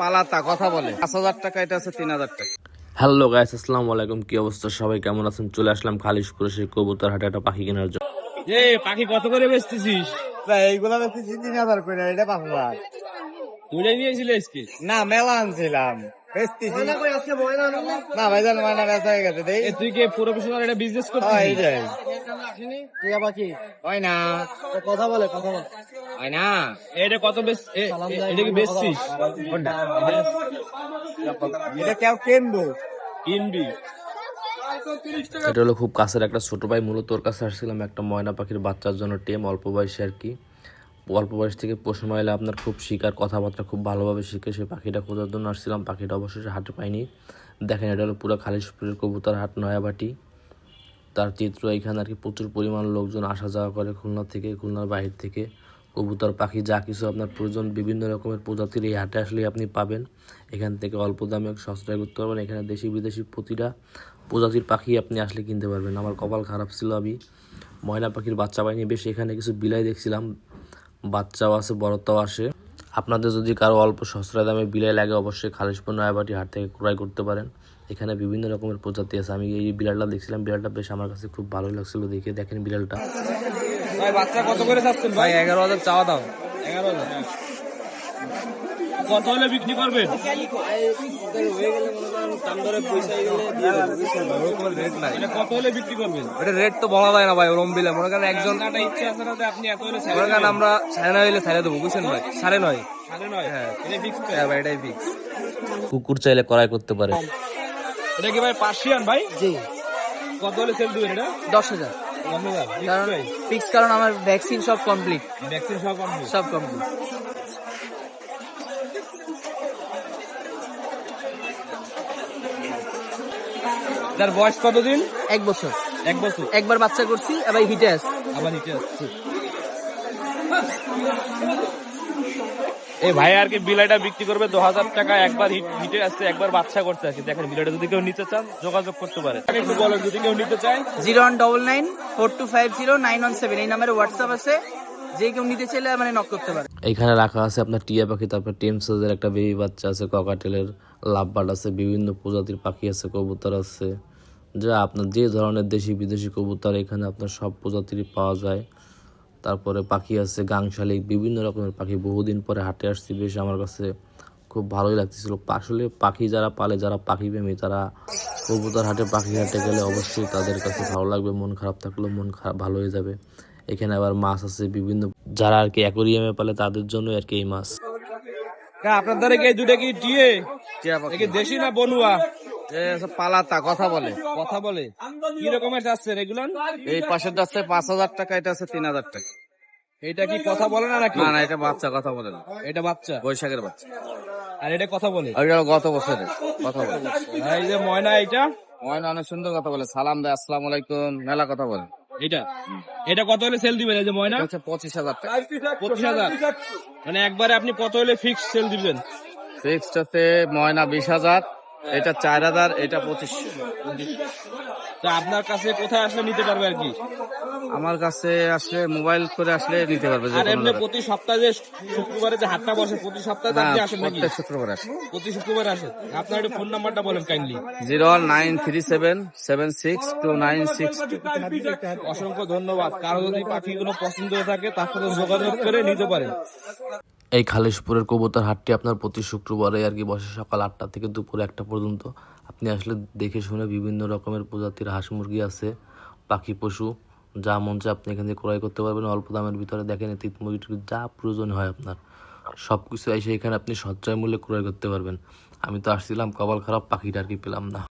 পালাতা কথা বলে। পাঁচ হাজার টাকা এটা আছে তিন হাজার টাকা। হ্যালো গাইস আসসালামু আলাইকুম কি অবস্থা? সবাই কেমন আছেন? চলে আসলাম খালিশপুরে সেই কবুতর হাটে একটা পাখি কেনার জন্য। এ পাখি কত করে বেচতেছিস? এইগুলা বেশি তিন হাজার করে এটা পাঁচ হাজার। তুলে নিয়েছিল আজকে? না মেলা আনছিলাম। বেচতেছি। না ভাইজান মায়না বেচা হয়ে গেছে দেই। তুই কি প্রফেশনাল এটা বিজনেস হয় করছিস এইটাই। হয় না। কথা বলে কথা বলে। হয় না? এটা কত বেচ এ- এ- এটা কি বেচছিস এটা কেউ কিনবো। কিনবি। এটা হলো খুব কাছের একটা ছোট ভাই। মূলত ওর কাছে আসছিলাম একটা ময়না পাখির বাচ্চার জন্য টেম অল্প বয়সে আর কি। অল্প বয়স থেকে পোষণ মাইলে আপনার খুব শিকার কথাবার্তা খুব ভালোভাবে শিখে সেই পাখিটা খোঁজার জন্য আসছিলাম। পাখিটা অবশেষে হাটে পাইনি দেখেন এটা হলো পুরো খালিশপুরের কবুতর হাট নয়াবাটি। তার চিত্র এখানে আর কি প্রচুর পরিমাণ লোকজন আসা যাওয়া করে খুলনা থেকে খুলনার বাইরে থেকে। কবুতর, পাখি, যা কিছু আপনার প্রয়োজন, বিভিন্ন রকমের প্রজাতির এই হাটে আসলেই আপনি পাবেন। এখান থেকে অল্প দামে সস্তায় করতে পারবেন। এখানে দেশি বিদেশি প্রতিটা প্রজাতির পাখি আপনি আসলে কিনতে পারবেন। আমার কপাল খারাপ ছিল আমি। ময়না পাখির বাচ্চা পাইনি বেশ, এখানে কিছু বিলাই দেখছিলাম। বাচ্চাও আছে বড়তাও আসে। আপনাদের যদি কারও অল্প সস্তা দামে বিলাই লাগে, অবশ্যই খালিশপুর নয়াবাটি হাট থেকে ক্রয় করতে পারেন। এখানে বিভিন্ন রকমের প্রজাতি আছে। আমি এই বিড়ালটা দেখছিলাম। বিড়ালটা বেশ আমার কাছে খুব ভালোই লাগছিল দেখে। দেখেন বিড়ালটা। ভাই বাচ্চা কত করে চাচ্ছেন ভাই? এগারো হাজার চাওয়া দাও। এগারো হাজার। কত হলে বিক্রি করবেন এটা কত হলে বিক্রি করবেন ওটা রেট তো বলা যায় না ভাই ওরম বিলে মনে করেন একজন জানাটা আছে না আপনি এত হলে মনে করেন আমরা সাড়ে নয় হলে ছাড়ে দেবো বুঝছেন ভাই? সাড়ে নয়। সাড়ে নয়? এটা ফিক্স হ্যাঁ ভাই এটাই ফিক্স কুকুর চাইলে ক্রয় করতে পারে। এটা কি ভাই পার্সিয়ান ভাই? জি। কত হলে সেল দিবেন এটা? দশ হাজার। কারণ ফিক্স কারণ আমার ভ্যাকসিন সব কমপ্লিট ভ্যাকসিন সব কমপ্লিট সব কমপ্লিট যার বয়স কতদিন? এক বছর। এক বছর। একবার বাচ্চা করছি আবার হিটে আসছি আবার হিটে আসছে এই ভাই আর কি বিলাইটা বিক্রি করবে দু হাজার টাকা একবার হিটে আসছে একবার বাচ্চা করতে আসছে। দেখেন বিলাইটা যদি কেউ নিতে চান যোগাযোগ করতে পারে। একটু বলেন যদি কেউ নিতে চায়। Zero one double nine four two five zero nine one seven. এই নাম্বারে হোয়াটসঅ্যাপ আছে। যে কেউ নিতে চাইলে মানে নক করতে পারে। এখানে রাখা আছে আপনার টিয়া পাখি তারপর টেম সাইজের একটা বেবি বাচ্চা আছে ককাটেলের লাভবার্ড আছে বিভিন্ন প্রজাতির পাখি আছে কবুতর আছে। যা আপনার যে ধরনের দেশি বিদেশি কবুতর এখানে আপনার সব প্রজাতিরই পাওয়া যায়। তারপরে পাখি আছে গাংশালিক বিভিন্ন রকমের পাখি। বহুদিন পরে হাটে আসছি বেশ আমার কাছে খুব ভালোই লাগতেছিল। আসলে পাখি যারা পালে যারা পাখি প্রেমী তারা কবুতর হাটে পাখি হাটে গেলে অবশ্যই তাদের কাছে ভালো লাগবে মন খারাপ থাকলেও মন খারাপ ভালো হয়ে যাবে। এখানে আবার মাছ আছে বিভিন্ন যারা আর কি অ্যাকোরিয়ামে পালে তাদের জন্য আর কি এই মাছ। আপনার দ্বারা কি এই দুটা কি টিয়ে? দেশি না বনুয়া? পালাতা কথা বলে কথা বলে। কি রকমের যাচ্ছেন এগুলো এই পাশের যাচ্ছে পাঁচ হাজার টাকা এটা আছে তিন হাজার টাকা। এটা কি কথা বলে না নাকি? না না এটা বাচ্চা কথা বলে না। এটা বাচ্চা? বৈশাখের বাচ্চা। আর এটা কথা বলে? গত বছরের কথা বলে। এই যে ময়না এটা ময়না অনেক সুন্দর কথা বলে। সালাম দেয় আসসালাম আলাইকুম। মেলা কথা বলে। এটা এটা কত হলে সেল দিবেন এই যে ময়না? হচ্ছে পঁচিশ হাজার টাকা। পঁচিশ হাজার। মানে একবারে আপনি কত হলে ফিক্স সেল দিবেন? ফিক্সড হচ্ছে ময়না বিশ হাজার এটা চার হাজার এটা পঁচিশ। তা আপনার কাছে কোথায় আসলে নিতে পারবে আর কি? আমার কাছে আসলে মোবাইল করে আসলে নিতে পারবে আর এমনি প্রতি সপ্তাহে শুক্রবারে যে হাটটা বসে প্রতি সপ্তাহে আপনি আসেন নাকি? প্রত্যেক শুক্রবার আসে। প্রতি শুক্রবার আসেন? আপনার একটু ফোন নাম্বারটা বলেন kindly zero nine three seven seven six two nine six অসংখ্য ধন্যবাদ। কারও যদি পাখিগুলো পছন্দ হয়ে থাকে তার সাথে যোগাযোগ করে নিতে পারেন। এই খালিশপুরের কবুতর হাটটি আপনার প্রতি শুক্রবারে আর কি বসে সকাল আটটা থেকে দুপুর একটা পর্যন্ত। আপনি আসলে দেখে শুনে বিভিন্ন রকমের প্রজাতির হাঁস মুরগি আছে, পাখি, পশু, যা মন চায় আপনি এখান থেকে ক্রয় করতে পারবেন। অল্প দামের ভিতরে দেখেন তিত মুরগি টুরগি যা প্রয়োজন হয় আপনার। সব কিছু এসে এখানে আপনি সচ্চয় মূল্যে ক্রয় করতে পারবেন। আমি তো আসছিলাম কপাল খারাপ, পাখিটা আর কি পেলাম না।